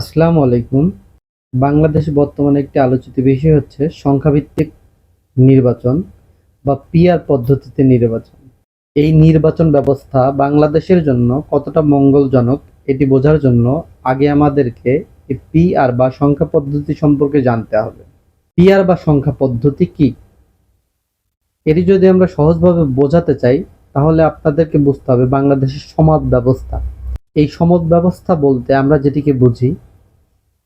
আসসালামু আলাইকুম। বাংলাদেশে বর্তমানে একটি আলোচিত বিষয় হচ্ছে সংখ্যাভিত্তিক নির্বাচন বা পিআর পদ্ধতিতে নির্বাচন। এই নির্বাচন ব্যবস্থা বাংলাদেশের জন্য কতটা মঙ্গলজনক এটি বোঝার জন্য আগে আমাদেরকে পিআর বা সংখ্যা পদ্ধতি সম্পর্কে জানতে হবে। পিআর বা সংখ্যা পদ্ধতি কি? এটি যদি আমরা সহজভাবে বোঝাতে চাই, তাহলে আপনাদেরকে বুঝতে হবে বাংলাদেশের সমাজ ব্যবস্থা। এই সমাজ ব্যবস্থা বলতে আমরা যেটিকে বুঝি,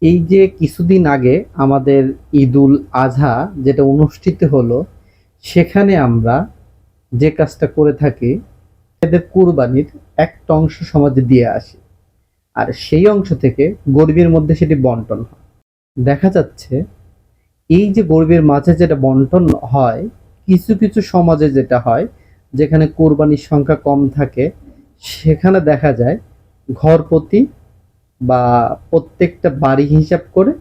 এই যে কিছুদিন আগে আমাদের ঈদুল আজহা যেটা অনুষ্ঠিত হলো, সেখানে আমরা যে কাজটা করে থাকি, এদের কুরবানির একটা অংশ সমাজে দিয়ে আসি। আর সেই অংশ থেকে গরিবের মধ্যে সেটি বন্টন হয়। দেখা যাচ্ছে, এই যে গরিবের মাঝে যেটা বন্টন হয়, কিছু কিছু সমাজে যেটা হয়, যেখানে কোরবানির সংখ্যা কম থাকে, সেখানে দেখা যায় ঘর প্রতি বা প্রত্যেকটা বাড়ি হিসাব করে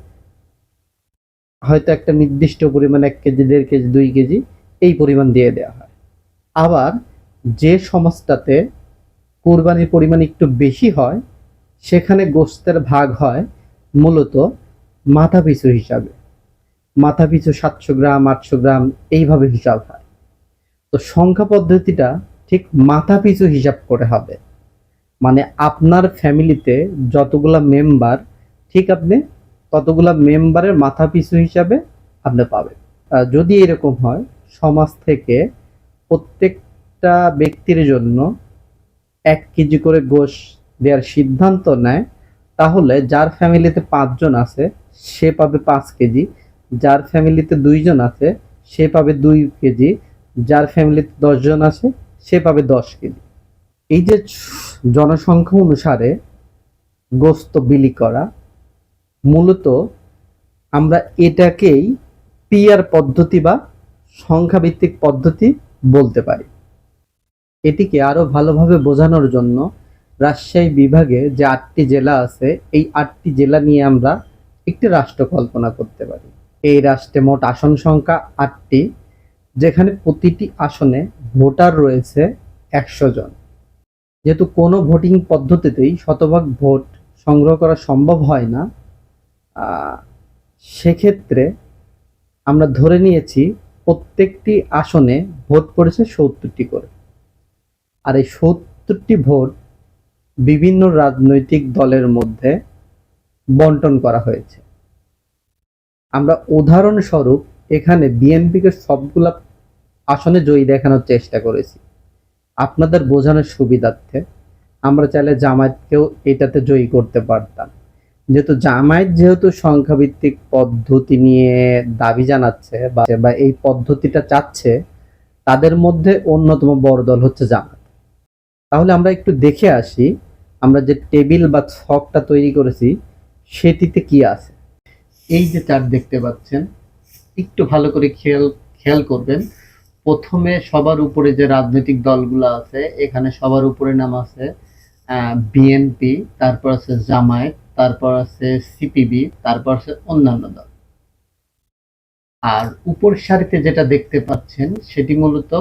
হয়তো একটা নির্দিষ্ট পরিমাণ এক কেজি, দেড় কেজি, দুই কেজি এই পরিমাণ দিয়ে দেওয়া হয়। আবার যে সমাজটাতে কোরবানির পরিমাণ একটু বেশি হয়, সেখানে গোস্তের ভাগ হয় মূলত মাথা পিছু হিসাবে। মাথা পিছু সাতশো গ্রাম, আটশো গ্রাম এইভাবে হিসাব হয়। তো সংখ্যা পদ্ধতিটা ঠিক মাথা পিছু হিসাব করে হবে। মানে আপনার ফ্যামিলিতে যতগুলা মেম্বার, ঠিক আপনি? ততগুলা মেম্বারের মাথা পিছু হিসাবে আপনি পাবেন। যদি এরকম হয়, সমাজ থেকে প্রত্যেকটা ব্যক্তির জন্য এক কেজি করে গোশ দেওয়ার সিদ্ধান্ত নেয়, তাহলে যার ফ্যামিলিতে পাঁচজন আছে, সে পাবে পাঁচ কেজি। যার ফ্যামিলিতে দুইজন আছে, সে পাবে দুই কেজি। যার ফ্যামিলিতে দশজন আছে, সে পাবে দশ কেজি। এই যে জনসংখ্যা অনুসারে গোস্ত বিলি করা, মূলত আমরা এটাকেই পিআর পদ্ধতি বা সংখ্যাভিত্তিক পদ্ধতি বলতে পারি। এটিকে আরও ভালোভাবে বোঝানোর জন্য রাজশাহী বিভাগে যে আটটি জেলা আছে, এই আটটি জেলা নিয়ে আমরা একটি রাষ্ট্র কল্পনা করতে পারি। এই রাষ্ট্রে মোট আসন সংখ্যা আটটি, যেখানে প্রতিটি আসনে ভোটার রয়েছে একশো জন। যেহেতু কোনো ভোটিং পদ্ধতিতেই শতভাগ ভোট সংগ্রহ করা সম্ভব হয় না সেক্ষেত্রে আমরা ধরে নিয়েছি প্রত্যেকটি আসনে ভোট পড়েছে সত্তরটি করে। আর এই সত্তরটি ভোট বিভিন্ন রাজনৈতিক দলের মধ্যে বন্টন করা হয়েছে। আমরা উদাহরণস্বরূপ এখানে বিএনপিকে সবগুলা আসনে জয়ী দেখানোর চেষ্টা করেছি। আপনাদের বোঝানোর সুবিধার্থে আমরা চাইলে জামায়াতকেও এটাতে জয়ী করতে পারতাম। যেহেতু জামায়াত যেহেতু সংখ্যাভিত্তিক পদ্ধতি নিয়ে দাবি জানাচ্ছে বা এই পদ্ধতিটা চাচ্ছে, তাদের মধ্যে অন্যতম বড় দল হচ্ছে জামাত তাহলে আমরা একটু দেখে আসি, আমরা যে টেবিল বা ছকটা তৈরি করেছি, সেটিতে কি আছে? এই যে চার্ট দেখতে পাচ্ছেন, একটু ভালো করে খেয়াল খেয়াল করবেন। প্রথমে সবার উপরে যে রাজনৈতিক দলগুলো আছে, এখানে সবার উপরে নাম আছে বিএনপি, তারপর আছে জামায়াত, তারপর আছে সিপিবি, তারপর আছে অন্যান্য দল। আর উপর সারিতে যেটা দেখতে পাচ্ছেন, সেটি মূলত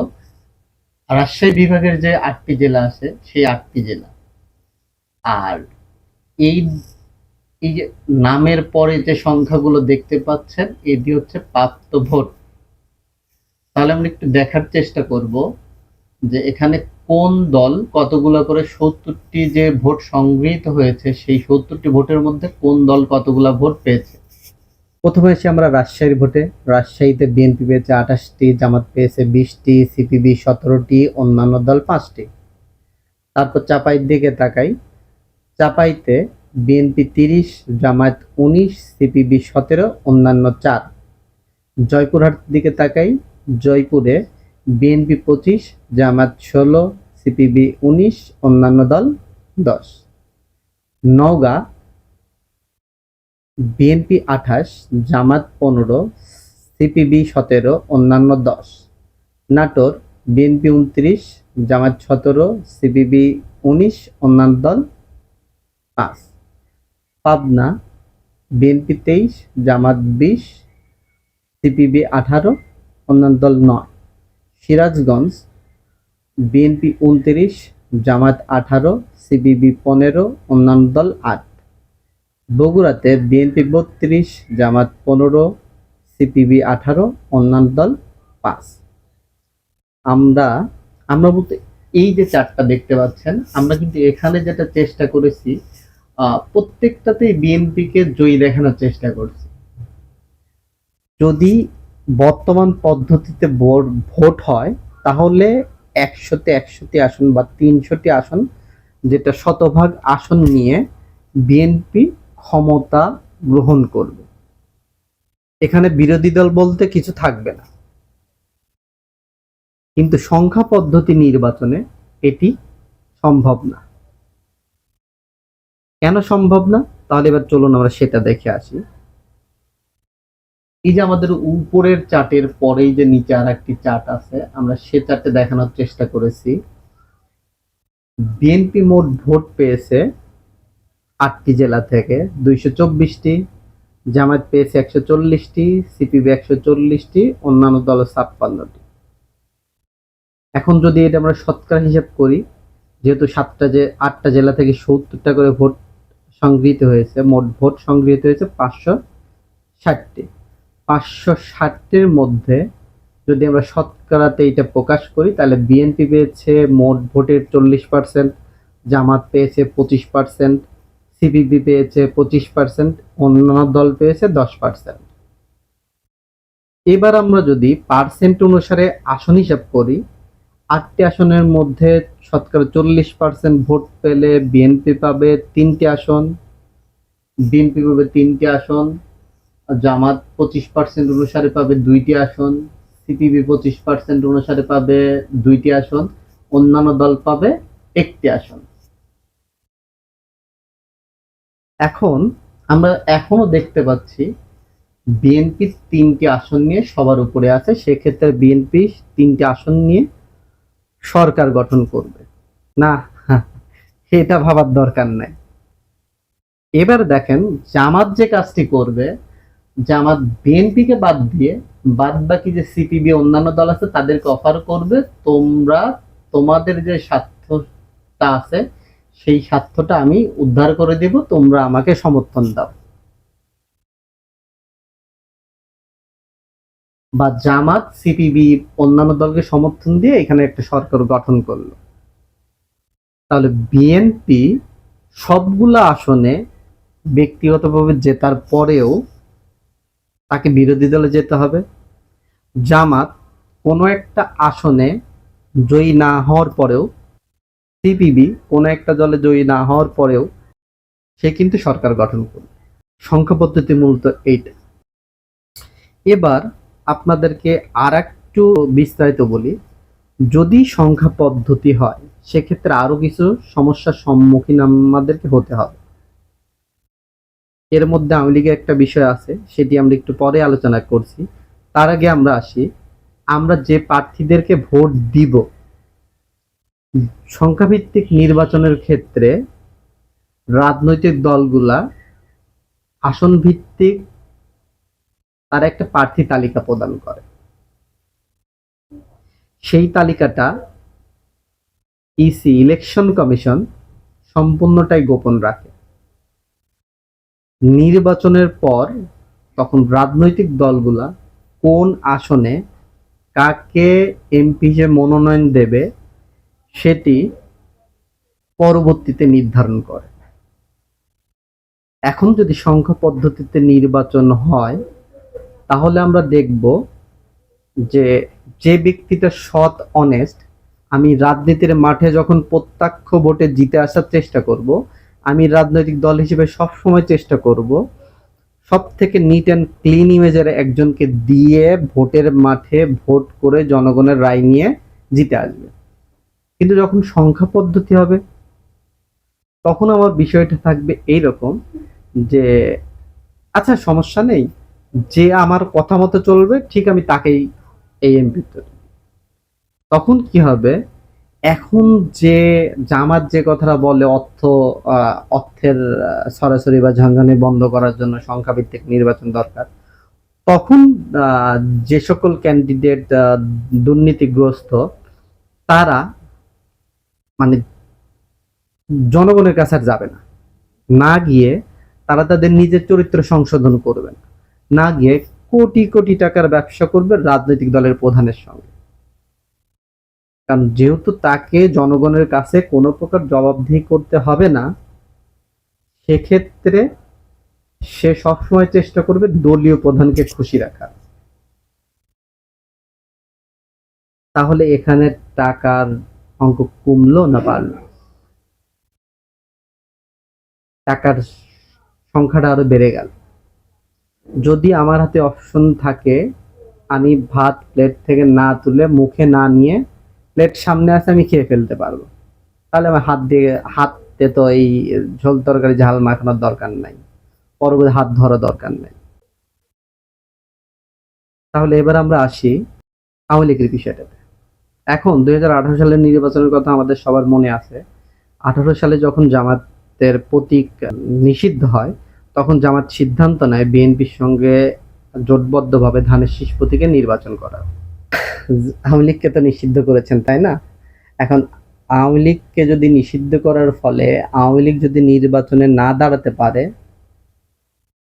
রাজশাহী বিভাগের যে আটটি জেলা আছে, সেই আটটি জেলা। আর এই এই যে নামের পরে যে সংখ্যাগুলো দেখতে পাচ্ছেন, এটি হচ্ছে প্রাপ্ত ভোট। তাহলে আমরা একটু দেখার চেষ্টা করব যে এখানে কোন দল কতগুলো করে সত্তরটি যে ভোট সংগৃহীত হয়েছে, সেই সত্তরটি ভোটের মধ্যে কোন দল কতগুলা ভোট পেয়েছে? প্রথমে এসে আমরা রাজশাহীর ভোটে। রাজশাহীতে বিএনপি পেয়েছে আঠাশটি, জামাত পেয়েছে বিশটি, সিপিবি সতেরোটি, অন্যান্য দল পাঁচটি। তারপর চাপাইয়ের দিকে তাকাই। চাপাইতে বিএনপি তিরিশ, জামায়াত উনিশ, সিপিবি সতেরো, অন্যান্য চার। জয়পুরহাট দিকে তাকাই। জয়পুরে বিএনপি পঁচিশ, জামাত ষোলো, সিপিবি উনিশ, অন্যান্য দল দশ। নওগাঁ, বিএনপি আঠাশ, জামাত পনেরো, সিপিবি সতেরো, অন্যান্য দশ। নাটোর, বিএনপি উনত্রিশ, জামাত সতেরো, সিপিবি উনিশ, অন্যান্য দল পাঁচ। পাবনা, বিএনপি তেইশ, জামাত বিশ, সিপিবি আঠারো অন্যান্য দল নয়। সিরাজগঞ্জ, বিএনপি উনত্রিশ জামাত আঠারো, সিপিবি পনেরো, অন্যান্য দল আট। বগুড়াতে বিএনপি বত্রিশ জামাত পনেরো, সিপিবি আঠারো, অন্যান্য দল পাঁচ। আমরা আমরা বলতে এই যে চারটা দেখতে পাচ্ছেন, আমরা কিন্তু এখানে যেটা চেষ্টা করেছি প্রত্যেকটাতেই বিএনপিকে জয়ী দেখানোর চেষ্টা করছি। যদি বর্তমান পদ্ধতিতে ভোট- ভোট হয়, তাহলে একশোতে একশোটি আসন বা তিনশোটি আসন, যেটা শতভাগ আসন নিয়ে বিএনপি ক্ষমতা গ্রহণ করবে। এখানে বিরোধী দল বলতে কিছু থাকবে না। কিন্তু সংখ্যা পদ্ধতি নির্বাচনে এটি সম্ভব না। কেন সম্ভব না? তাহলে এবার চলুন আমরা সেটা দেখে আসি। এই যে আমাদের উপরের চার্টের পরেই যে নিচে আর একটি চার্ট আছে, আমরা সে চার্টে দেখানোর চেষ্টা করেছি। বিএনপি মোট ভোট পেয়েছে আটটি জেলা থেকে দুইশো চব্বিশটি, জামায়াত পেয়েছে একশো চল্লিশটি সিপিবি একশো চল্লিশটি, অন্যান্য দল ছাপ্পান্নটি। এখন যদি এটা আমরা শতকরা হিসাব করি, যেহেতু সাতটা যে আটটা জেলা থেকে সত্তরটা করে ভোট সংগৃহীত হয়েছে, মোট ভোট সংগৃহীত হয়েছে পাঁচশো ষাটটি। পাঁচশো ষাটটির মধ্যে যদি আমরা শতকরাতে এটা প্রকাশ করি, তাহলে বিএনপি পেয়েছে মোট ভোটের চল্লিশ পার্সেন্ট, জামাত পেয়েছে পঁচিশ পার্সেন্ট সিপিবি পেয়েছে পঁচিশ পার্সেন্ট, অন্যান্য দল পেয়েছে দশ পার্সেন্ট। এবার আমরা যদি পার্সেন্ট অনুসারে আসন হিসাব করি, আটটি আসনের মধ্যে শতকরা চল্লিশ পার্সেন্ট ভোট পেলে বিএনপি পাবে তিনটি আসন বিএনপি পাবে তিনটি আসন জামাত পঁচিশ পার্সেন্ট অনুসারে পাবে দুইটি আসন সিপিবি পঁচিশ পার্সেন্ট অনুসারে পাবে দুইটি আসন, অন্যান্য দল পাবে একটি আসন। এখন আমরা এখনও দেখতে পাচ্ছি বিএনপি তিনটি আসন নিয়ে সবার উপরে আছে, সেক্ষেত্রে বিএনপি তিনটি আসন নিয়ে সরকার গঠন করবে। না সেটা ভাবার দরকার নাই। এবার দেখেন জামাত যে কাজটি করবে জামাত বিএনপিকে বাদ দিয়ে বাদ বাকি যে সিপিবি অন্যান্য দল আছে, তাদেরকে অফার করবে। তোমরা, তোমাদের যে স্বার্থটা আছে, সেই স্বার্থটা আমি উদ্ধার করে দেব। তোমরা আমাকে সমর্থন দাও। বা জামাত সিপিবি অন্যান্য দলকে সমর্থন দিয়ে এখানে একটা সরকার গঠন করল। তাহলে বিএনপি সবগুলা আসনে ব্যক্তিগতভাবে জেতার পরেও তাকে বিরোধী দলে যেতে হবে। জামাত কোনো একটা আসনে জয়ী না হওয়ার পরেও, সিপিবি কোনো একটা দলে জয়ী না হওয়ার পরেও সে কিন্তু সরকার গঠন করবে। সংখ্যা পদ্ধতি মূলত এইটা এবার আপনাদেরকে আর একটু বিস্তারিত বলি। যদি সংখ্যা পদ্ধতি হয়, সেক্ষেত্রে আরও কিছু সমস্যার সম্মুখীন আমাদেরকে হতে হবে। এর মধ্যে আওয়ামী লীগের একটা বিষয় আছে, সেটি আমরা একটু পরে আলোচনা করছি। তার আগে আমরা আসি, আমরা যে প্রার্থীদেরকে ভোট দিব, সংখ্যাভিত্তিক নির্বাচনের ক্ষেত্রে রাজনৈতিক দলগুলা আসন ভিত্তিক তারা একটা প্রার্থী তালিকা প্রদান করে। সেই তালিকাটা ইসি, ইলেকশন কমিশন সম্পূর্ণটাই গোপন রাখে। নির্বাচনের পর তখন রাজনৈতিক দলগুলা কোন আসনে কাকে এমপি হিসেবে মনোনয়ন দেবে সেটি পরবর্তীতে নির্ধারণ করে। এখন যদি সংখ্যা পদ্ধতিতে নির্বাচন হয়, তাহলে আমরা দেখব যে যে ব্যক্তিটা সৎ অনেস্ট আমি রাজনীতির মাঠে যখন প্রত্যক্ষ ভোটে জিতে আসার চেষ্টা করব আমি রাজনৈতিক দল হিসেবে সব সময় চেষ্টা করব সব থেকে নিট অ্যান্ড ক্লিন ইমেজের একজনকে দিয়ে ভোটের মাঠে ভোট করে জনগণের রায় নিয়ে জিতে আসবে। কিন্তু যখন সংখ্যা পদ্ধতি হবে, তখন আমার বিষয়টা থাকবে এইরকম যে আচ্ছা সমস্যা নেই, যে আমার কথা মতো চলবে, ঠিক আমি তাকেই এই এমপি তখন কি হবে এখন যে জামাত যে কথাটা বলে অর্থ অর্থের সরাসরি বা ঝাঙ্গানি বন্ধ করার জন্য সংখ্যাভিত্তিক নির্বাচন দরকার, তখন যে সকল ক্যান্ডিডেট দুর্নীতিগ্রস্ত, তারা মানে জনগণের কাছে আর যাবে না। না গিয়ে তারা তাদের নিজের চরিত্র সংশোধন করবেন না গিয়ে কোটি কোটি টাকার ব্যবসা করবে রাজনৈতিক দলের প্রধানের সঙ্গে। কারণ যেহেতু তাকে জনগণের কাছে কোনো প্রকার জবাবদিহি করতে হবে না, সেক্ষেত্রে সে সবসময় চেষ্টা করবে দলীয় প্রধানকে খুশি রাখার। তাহলে এখানে টাকার অঙ্ক কমলো না বাড়লো? টাকার সংখ্যাটা আরও বেড়ে গেল। যদি আমার হাতে অপশন থাকে, আমি ভাত প্লেট থেকে না তুলে মুখে না নিয়ে প্লেট সামনে আছে, আমি খেয়ে ফেলতে পারব। তাহলে আমার হাত দিয়ে, হাতে তো এই ঝোল তরকারি ঝাল মাখানোর দরকার নাই। পরবর্তী হাত ধরা দরকার নাই। তাহলে এবার আমরা আসি আওয়ামী লীগের বিষয়টাতে। এখন দুই সালের নির্বাচনের কথা আমাদের সবার মনে আছে। আঠারো সালে যখন জামাতের প্রতীক নিষিদ্ধ হয়, তখন জামাত সিদ্ধান্ত নেয় বিএনপির সঙ্গে জোটবদ্ধভাবে ধানের শীষ প্রতীকে নির্বাচন করার। আওয়ামী লীগকে তো নিষিদ্ধ করেছেন, তাই না? এখন আওয়ামী লীগকে যদি নিষিদ্ধ করার ফলে আওয়ামী লীগ যদি নির্বাচনে না দাঁড়াতে পারে,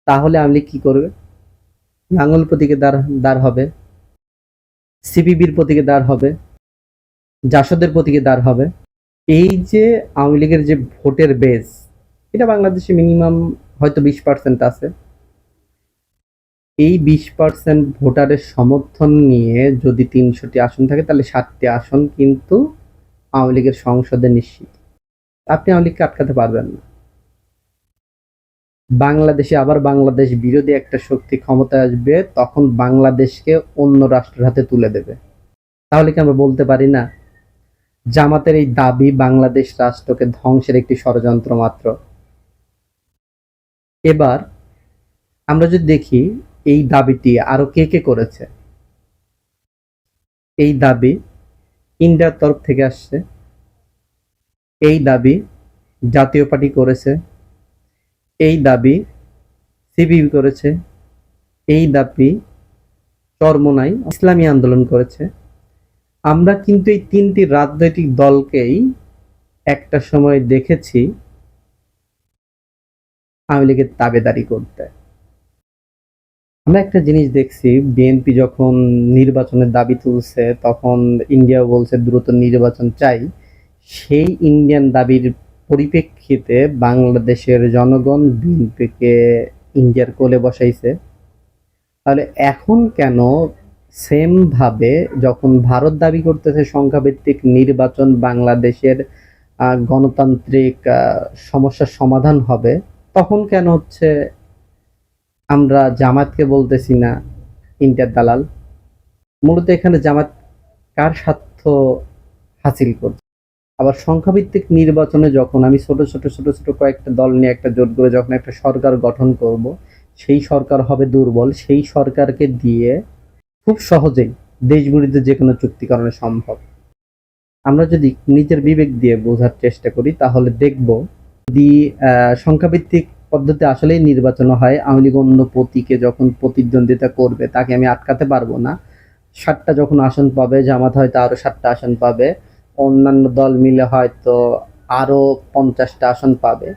তাহলে আওয়ামী লীগ কি করবে? লাঙ্গল প্রতীকে দাঁড় দাঁড় হবে, সিপিবির প্রতীকে দাঁড় হবে, জাসদের প্রতীকে দাঁড় হবে। এই যে আওয়ামী লীগের যে ভোটের বেস এটা বাংলাদেশে মিনিমাম হয়তো বিশ পার্সেন্ট আছে। এই বিশ পার্সেন্ট ভোটারের সমর্থন নিয়ে যদি তিনশোটি আসন থাকে, তাহলে সাতটি আসন কিন্তু আওয়ামী লীগের সংসদে নিশ্চিত। আপনি আওয়ামী লীগকে আটকাতে পারবেন না। বাংলাদেশে আবার বাংলাদেশ বিরোধী একটা শক্তি ক্ষমতায় আসবে, তখন বাংলাদেশকে অন্য রাষ্ট্রের হাতে তুলে দেবে। তাহলে কি আমরা বলতে পারি না? জামাতের এই দাবি বাংলাদেশ রাষ্ট্রকে ধ্বংসের একটি ষড়যন্ত্র মাত্র। এবার আমরা যদি দেখি এই দাবিটি আরও কে কে করেছে? এই দাবি ইন্ডিয়ার তরফ থেকে আসছে। এই দাবি জাতীয় পার্টি করেছে। এই দাবি সিবি করেছে। এই দাবি চরমনাই ইসলামী আন্দোলন করেছে। আমরা কিন্তু এই তিনটি রাজনৈতিক দলকেই একটা সময় দেখেছি আওয়ামী লীগের তাবেদারি করতে। আমরা একটা জিনিস দেখছি, বিএনপি যখন নির্বাচনের দাবি তুলছে, তখন ইন্ডিয়া বলছে দ্রুত নির্বাচন চাই। সেই ইন্ডিয়ান দাবির পরিপ্রেক্ষিতে বাংলাদেশের জনগণ বিএনপিকে ইন্ডিয়ার কোলে বসাইছে। তাহলে এখন কেন সেম ভাবে যখন ভারত দাবি করতেছে সংখ্যাভিত্তিক নির্বাচন বাংলাদেশের গণতান্ত্রিক সমস্যার সমাধান হবে, তখন কেন হচ্ছে আমরা জামাতকে বলতেছি না ইন্টার দালাল। মূলত এখানে জামাত কার স্বার্থ হাসিল করছে? আবার সংখ্যাভিত্তিক নির্বাচনে যখন আমি ছোট ছোট ছোট ছোট কয়েকটা দল নিয়ে একটা জোট করে যখন একটা সরকার গঠন করব সেই সরকার হবে দুর্বল। সেই সরকারকে দিয়ে খুব সহজেই দেশ বিরুদ্ধে যে কোনো চুক্তি সম্ভব। আমরা যদি নিজের বিবেক দিয়ে বোঝার চেষ্টা করি তাহলে দেখব আহ, সংখ্যাভিত্তিক পদ্ধতি আসলেই নির্বাচন হয়। আওয়ামী লীগ অন্য প্রতীকে যখন প্রতিদ্বন্দ্বিতা করবে, তাকে আমি আটকাতে পারব না। ষাটটা যখন আসন পাবে, জামাত হয়তো আরও ষাটটা আসন পাবে। অন্যান্য দল মিলে হয়তো আরও পঞ্চাশটা আসন পাবে।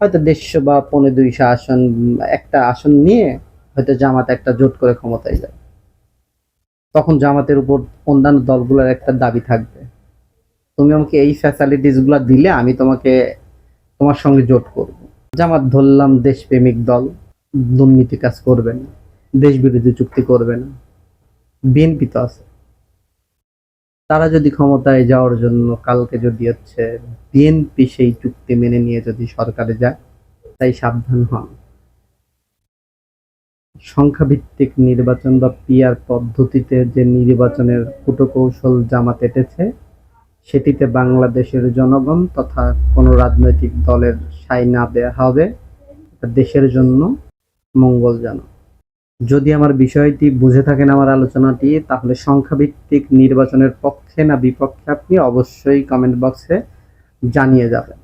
হয়তো দেড়শো বা পনেরো দুইশো আসন, একটা আসন নিয়ে হয়তো জামাত একটা জোট করে ক্ষমতায় যাবে তখন জামাতের উপর অন্যান্য দলগুলোর একটা দাবি থাকবে। তুমি আমাকে এই ফ্যাসিলিটিসগুলা দিলে আমি তোমাকে তোমার সঙ্গে জোট করব। জামাত ধরলাম দেশপ্রেমিক দল, দুর্নীতি কাজ করবে না দেশ বিরোধী চুক্তি করবে না, বিএনপি তো আছে। তারা যদি ক্ষমতায় যাওয়ার জন্য কালকে যদি হচ্ছে বিএনপি সেই চুক্তি মেনে নিয়ে যদি সরকারে যায়, তাই সাবধান হন। সংখ্যাভিত্তিক নির্বাচন বা পিয়ার পদ্ধতিতে যে নির্বাচনের কুটকৌশল জামাত এটেছে সেটিতে বাংলাদেশের জনগণ তথা কোনো রাজনৈতিক দলের সাই না দেওয়া হবে দেশের জন্য মঙ্গলজনক। যদি আমার বিষয়টি বুঝে থাকেন আমার আলোচনাটি, তাহলে সংখ্যাভিত্তিক নির্বাচনের পক্ষে না বিপক্ষে আপনি অবশ্যই কমেন্ট বক্সে জানিয়ে যাবেন।